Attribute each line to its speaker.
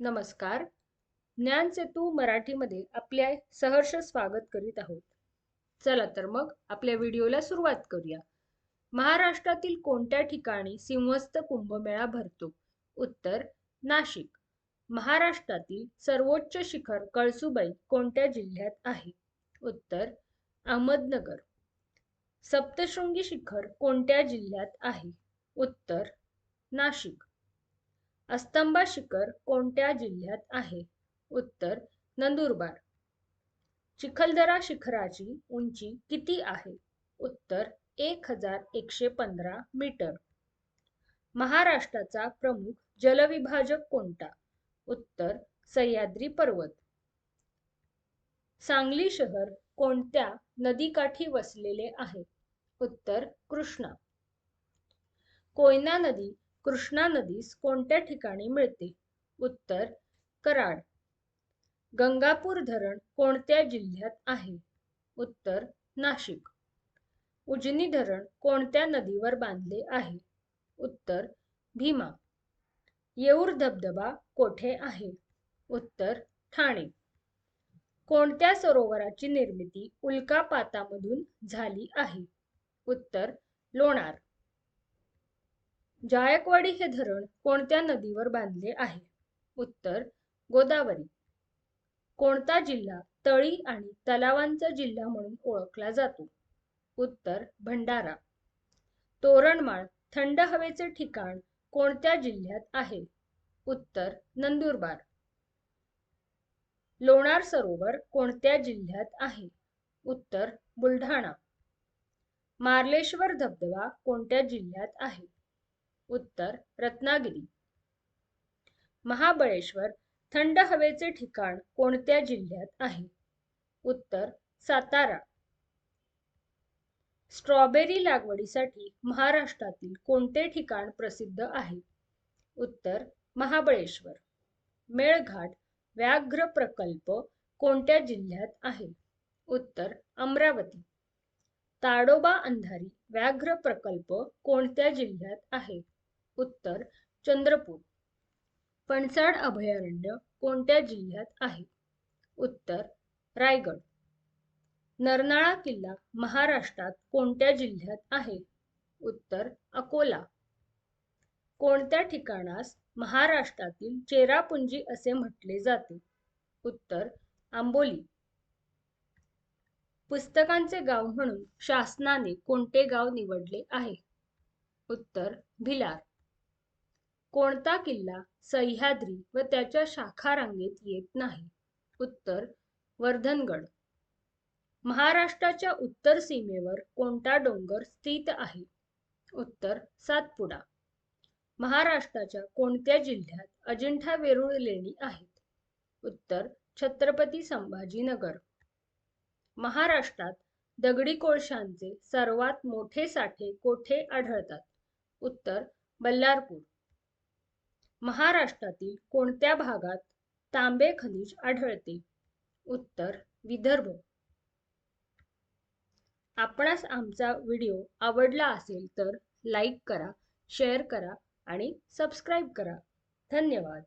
Speaker 1: नमस्कार. ज्ञान सेतू मराठीमध्ये आपल्या सहर्ष स्वागत करीत आहोत. चला तर मग आपल्या व्हिडिओला सुरुवात करूया. महाराष्ट्रातील कोणत्या ठिकाणी सिंहस्थ कुंभमेळा भरतो? उत्तर नाशिक. महाराष्ट्रातील सर्वोच्च शिखर कळसुबाई कोणत्या जिल्ह्यात आहे? उत्तर अहमदनगर. सप्तशृंगी शिखर कोणत्या जिल्ह्यात आहे? उत्तर नाशिक. अस्तंबा शिखर कोणत्या जिल्ह्यात आहे? उत्तर नंदुरबार. चिखलदरा शिखराची उंची किती आहे? उत्तर एक हजार एकशे पंधरा मीटर. महाराष्ट्राचा प्रमुख जलविभाजक कोणता? उत्तर सह्याद्री पर्वत. सांगली शहर कोणत्या नदीकाठी वसलेले आहे? उत्तर कृष्णा. कोयना नदी कृष्णा नदीस कोणत्या ठिकाणी मिळते? उत्तर कराड. गंगापूर धरण कोणत्या जिल्ह्यात आहे? उत्तर नाशिक. उजनी धरण कोणत्या नदीवर बांधले आहे? उत्तर भीमा. येऊर धबधबा कोठे आहे? उत्तर ठाणे. कोणत्या सरोवराची निर्मिती उल्कापातामधून झाली आहे? उत्तर लोणार. जायकवाडी हे धरण कोणत्या नदीवर बांधले आहे? उत्तर गोदावरी. कोणता जिल्हा तळी आणि तलावांचा जिल्हा म्हणून ओळखला जातो? उत्तर भंडारा. तोरणमाळ थंड हवेचे ठिकाण कोणत्या जिल्ह्यात आहे? उत्तर नंदुरबार. लोणार सरोवर कोणत्या जिल्ह्यात आहे? उत्तर बुलढाणा. मार्लेश्वर धबधबा कोणत्या जिल्ह्यात आहे? उत्तर रत्नागिरी. महाबळेश्वर थंड हवेचे ठिकाण कोणत्या जिल्ह्यात आहे? उत्तर सातारा. स्ट्रॉबेरी लागवडीसाठी महाराष्ट्रातील कोणते ठिकाण प्रसिद्ध आहे? उत्तर महाबळेश्वर. मेळघाट व्याघ्र प्रकल्प कोणत्या जिल्ह्यात आहे? उत्तर अमरावती. ताडोबा अंधारी व्याघ्र प्रकल्प कोणत्या जिल्ह्यात आहे? उत्तर चंद्रपूर. पणसाड अभयारण्य कोणत्या जिल्ह्यात आहे? उत्तर रायगड. नरनाळा किल्ला महाराष्ट्रात कोणत्या जिल्ह्यात आहे? उत्तर अकोला. कोणत्या ठिकाणास महाराष्ट्रातील चेरापुंजी असे म्हटले जाते? उत्तर आंबोली. पुस्तकांचे गाव म्हणून शासनाने कोणते गाव निवडले आहे? उत्तर भिलार. कोणता किल्ला सह्याद्री व त्याच्या शाखा रांगेत येत नाही? उत्तर वर्धनगड. महाराष्ट्राच्या उत्तर सीमेवर कोणता डोंगर स्थित आहे? उत्तर सातपुडा. महाराष्ट्राच्या कोणत्या जिल्ह्यात अजिंठा वेरूळ लेणी आहेत? उत्तर छत्रपती संभाजीनगर. महाराष्ट्रात दगडी कोळशांचे सर्वात मोठे साठे कोठे आढळतात? उत्तर बल्लारपूर. महाराष्ट्रातील कोणत्या भागात तांबे खनिज आढळते? उत्तर विदर्भ. आपणास आमचा व्हिडिओ आवडला असेल तर लाईक करा शेअर करा आणि सबस्क्राईब करा. धन्यवाद.